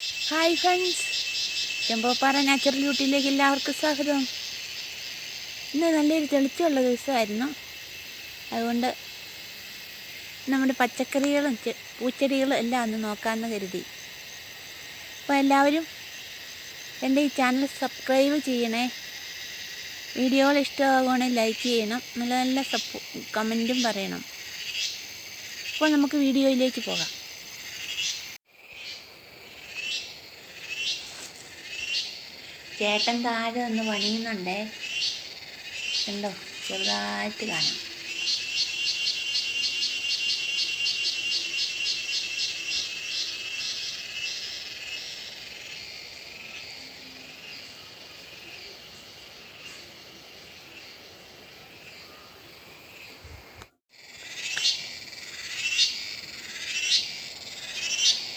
Hi friends Chempoppara natural ബ്യൂട്ടിയിലേക്ക് എല്ലാവർക്കും സ്വാഗതം. ഇന്ന് നല്ലൊരു തെളിച്ചമുള്ള ദിവസമായിരുന്നു. അതുകൊണ്ട് നമ്മുടെ പച്ചക്കറികളും പൂച്ചെടികളും എല്ലാം ഒന്ന് നോക്കാമെന്ന് കരുതി. അപ്പോൾ എല്ലാവരും എന്റെ ഈ ചാനൽ സബ്സ്ക്രൈബ് ചെയ്യണേ. വീഡിയോകൾ ഇഷ്ടമാകുവാണെങ്കിൽ ലൈക്ക് ചെയ്യണം. നല്ല നല്ല സപ്പോ കമന്റും പറയണം. അപ്പോൾ നമുക്ക് വീഡിയോയിലേക്ക് പോകാം. ചേട്ടൻ താഴെ ഒന്ന് പണിയുന്നുണ്ടേ. ഉണ്ടോ ചെറുതായിട്ട് കാണാം.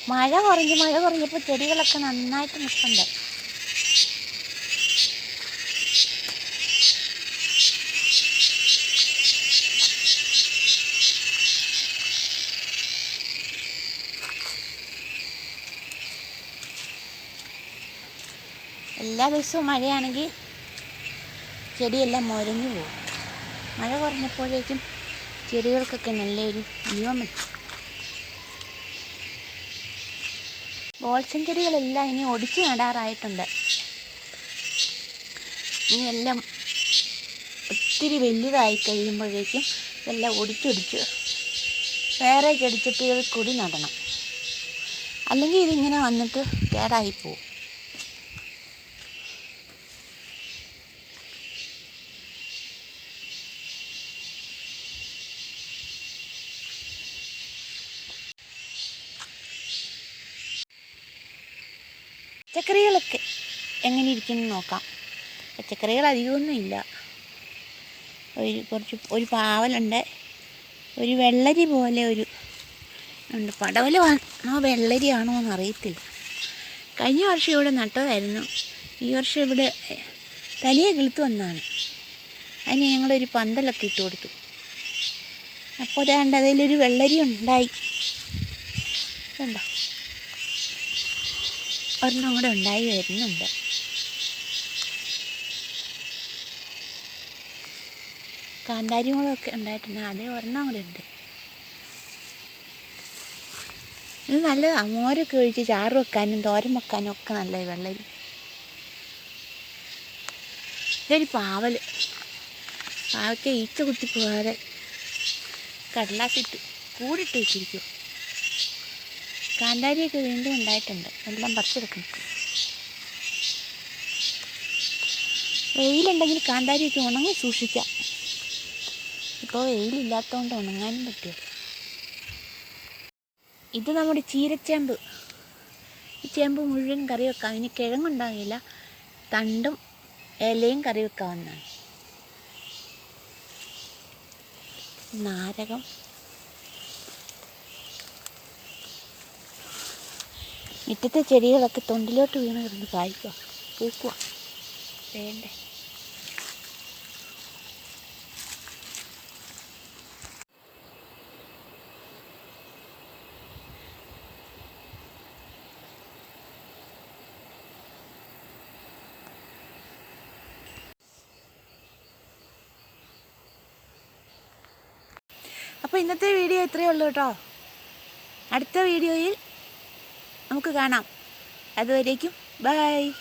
മഴ കുറഞ്ഞു മഴ കുറഞ്ഞപ്പോൾ ചെടികളൊക്കെ നന്നായിട്ട് നിൽപ്പുണ്ട്. എല്ലാ ദിവസവും മഴയാണെങ്കിൽ ചെടിയെല്ലാം മുരഞ്ഞു പോകും. മഴ കുറഞ്ഞപ്പോഴേക്കും ചെടികൾക്കൊക്കെ നല്ലൊരു ജീവൻ ബോൾസൻ ചെടികളെല്ലാം ഇനി ഒടിച്ച് നടാറായിട്ടുണ്ട്. ഇനി എല്ലാം ഒത്തിരി വലുതായി കഴിയുമ്പോഴേക്കും ഇതെല്ലാം ഒടിച്ചൊടിച്ച് വേറെ ചെടിച്ചട്ടികൾ കൂടി നടണം. അല്ലെങ്കിൽ ഇതിങ്ങനെ വന്നിട്ട് കേടായി പച്ചക്കറികളൊക്കെ എങ്ങനെ ഇരിക്കുന്നു നോക്കാം. പച്ചക്കറികൾ അധികമൊന്നും ഇല്ല. ഒരു കുറച്ച് ഒരു പാവലുണ്ട്. ഒരു വെള്ളരി പോലെ ഒരു ഉണ്ട്. പടവല ആണോ വെള്ളരിയാണോ എന്ന് അറിയത്തില്ല കഴിഞ്ഞ വർഷം ഇവിടെ നട്ടതായിരുന്നു. ഈ വർഷം ഇവിടെ തലിയെ കിളുത്ത് വന്നാണ് അതിന് ഞങ്ങളൊരു പന്തലൊക്കെ ഇട്ട് കൊടുത്തു. അപ്പോൾ അതാണ്ട് അതിലൊരു വെള്ളരി ഉണ്ടായി. കണ്ടോ? ഒരെണ്ണം കൂടെ ഉണ്ടായി വരുന്നുണ്ട്. കാന്താരി മുളകൊക്കെ ഉണ്ടായിട്ടുണ്ട്. അതേ ഒരെണ്ണം കൂടെ ഉണ്ട്. ഇത് നല്ലതാണ് മോരൊക്കെ ഒഴിച്ച് ചാറ് വെക്കാനും തോരൻ വെക്കാനും ഒക്കെ നല്ലത് വെള്ളരി. ഇതൊരു പാവൽ പാവയ്ക്ക് ഈച്ച കുത്തി പോകാതെ കടലാസിട്ട് കൂടിട്ട് വെച്ചിരിക്കും. കാന്താരിയൊക്കെ വീണ്ടും ഉണ്ടായിട്ടുണ്ട്. എല്ലാം പറിച്ചെടുക്കണം. വെയിലുണ്ടെങ്കിൽ കാന്താരിയൊക്കെ ഉണങ്ങി സൂക്ഷിക്കാം. ഇപ്പോൾ വെയിലില്ലാത്തതുകൊണ്ട് ഉണങ്ങാനും പറ്റില്ല. ഇത് നമ്മുടെ ചീരച്ചേമ്പ്. ഈ ചേമ്പ് മുഴുവൻ കറി വെക്കാം ഇനി കിഴങ്ങുണ്ടാകില്ല തണ്ടും ഇലയും കറി വെക്കാവുന്നതാണ് നാരകം. മുറ്റത്തെ ചെടികളൊക്കെ തൊണ്ടിലോട്ട് വീണ് കിടന്ന് കായ്ക്കുക പൂക്കുക വേണ്ടേ? അപ്പോൾ ഇന്നത്തെ വീഡിയോ ഇത്രയേ ഉള്ളൂ കേട്ടോ. അടുത്ത വീഡിയോയിൽ നമുക്ക് കാണാം. അതുവരേക്കും ബൈ.